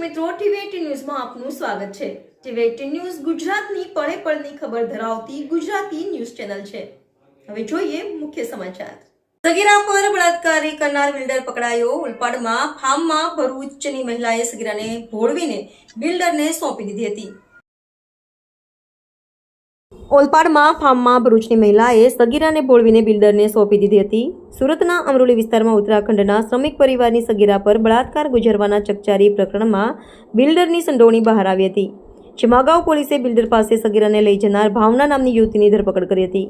દર્શક મિત્રો, ટીવી ન્યૂઝમાં આપનું સ્વાગત છે. ટીવી ન્યૂઝ ગુજરાતની પળે પળની ખબર ધરાવતી ગુજરાતી ન્યૂઝ ચેનલ છે. હવે જોઈએ મુખ્ય સમાચાર. સગીરા પર બળાત્કાર કરનાર બિલ્ડર પકડાયો. ઉલપાડમાં ફાર્મમાં ભરૂચની મહિલાએ સગીરાને ભોળવીને બિલ્ડરને સોંપી દીધી હતી. ઓલપાડમાં ફાર્મમાં ભરૂચની મહિલાએ સગીરાને બોળવીને બિલ્ડરને સોંપી દીધી હતી. સુરતના અમરોલી વિસ્તારમાં ઉત્તરાખંડના શ્રમિક પરિવારની સગીરા પર બળાત્કાર ગુજરવાના ચકચારી પ્રકરણમાં બિલ્ડરની સંડોવણી બહાર આવી હતી. જેમાં અગાઉ પોલીસે બિલ્ડર પાસે સગીરાને લઈ જનાર ભાવના નામની યુવતીની ધરપકડ કરી હતી.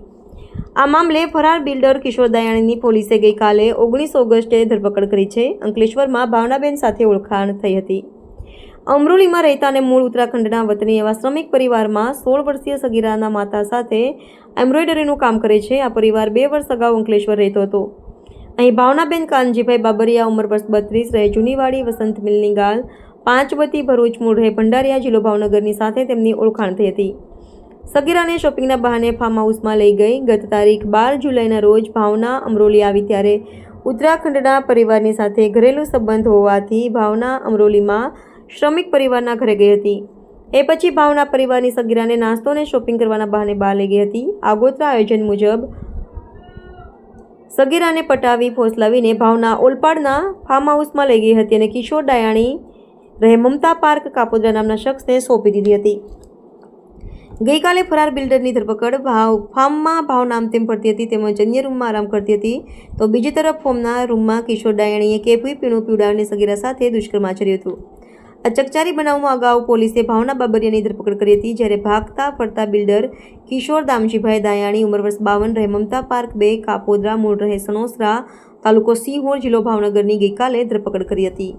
આ મામલે ફરાર બિલ્ડર કિશોર દયાણીની પોલીસે ગઈકાલે ઓગણીસ ઓગસ્ટે ધરપકડ કરી છે. અંકલેશ્વરમાં ભાવનાબેન સાથે ઓળખાણ થઈ હતી. અમરોલીમાં રહેતા અને મૂળ ઉત્તરાખંડના વતની એવા શ્રમિક પરિવારમાં સોળ વર્ષીય સગીરાના માતા સાથે એમ્બ્રોઇડરીનું કામ કરે છે. આ પરિવાર બે વર્ષ અગાઉ અંકલેશ્વર રહેતો હતો. અહીં ભાવનાબેન કાનજીભાઈ બાબરિયા ઉંમર વર્ષ બત્રીસ, રહે જૂનીવાડી વસંત મિલની ગાલ, પાંચવતી ભરૂચ મૂળ રહે ભંડારિયા, જિલ્લો ભાવનગરની સાથે તેમની ઓળખાણ થઈ હતી. સગીરાને શોપિંગના બહાને ફાર્મ હાઉસમાં લઈ ગઈ. ગત તારીખ બાર જુલાઈના રોજ ભાવના અમરોલી આવી ત્યારે ઉત્તરાખંડના પરિવારની સાથે ઘરેલું સંબંધ હોવાથી ભાવના અમરોલીમાં શ્રમિક પરિવારના ઘરે ગઈ હતી. એ પછી ભાવના પરિવારની સગીરાને નાસ્તો અને શોપિંગ કરવાના બહાને બહાર લઈ ગઈ હતી. આગોતરા આયોજન મુજબ સગીરાને પટાવી ફોસલાવીને ભાવના ઓલપાડના ફાર્મ હાઉસમાં લઈ ગઈ હતી અને કિશોર ડાયાણી રહે મમતા પાર્ક કાપોદ્રા નામના શખ્સને સોંપી દીધી હતી. ગઈકાલે ફરાર બિલ્ડરની ધરપકડ ભાવ, ફાર્મમાં ભાવ નામ તેમ ફરતી હતી તેમજ અન્ય રૂમમાં આરામ કરતી હતી. તો બીજી તરફ ફોર્મના રૂમમાં કિશોર ડાયાણીએ કેફી, પીણું, પીવડાવીને સગીરા સાથે દુષ્કર્મ આચર્યું હતું. આ ચકચારી બનાવમાં અગાઉ પોલીસે ભાવના બાબરિયાની ધરપકડ કરી હતી, જ્યારે ભાગતા ફરતા બિલ્ડર કિશોર દામજીભાઈ દાયાણી, ઉંમર વર્ષ બાવન, રહે મમતા પાર્ક બે, કાપોદરા, મૂળ રહે સણોસરા તાલુકો સિંહોર જિલ્લો ભાવનગરની ગઈકાલે ધરપકડ કરી હતી.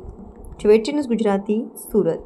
ટ્વેટી ન્યૂઝ ગુજરાતી, સુરત.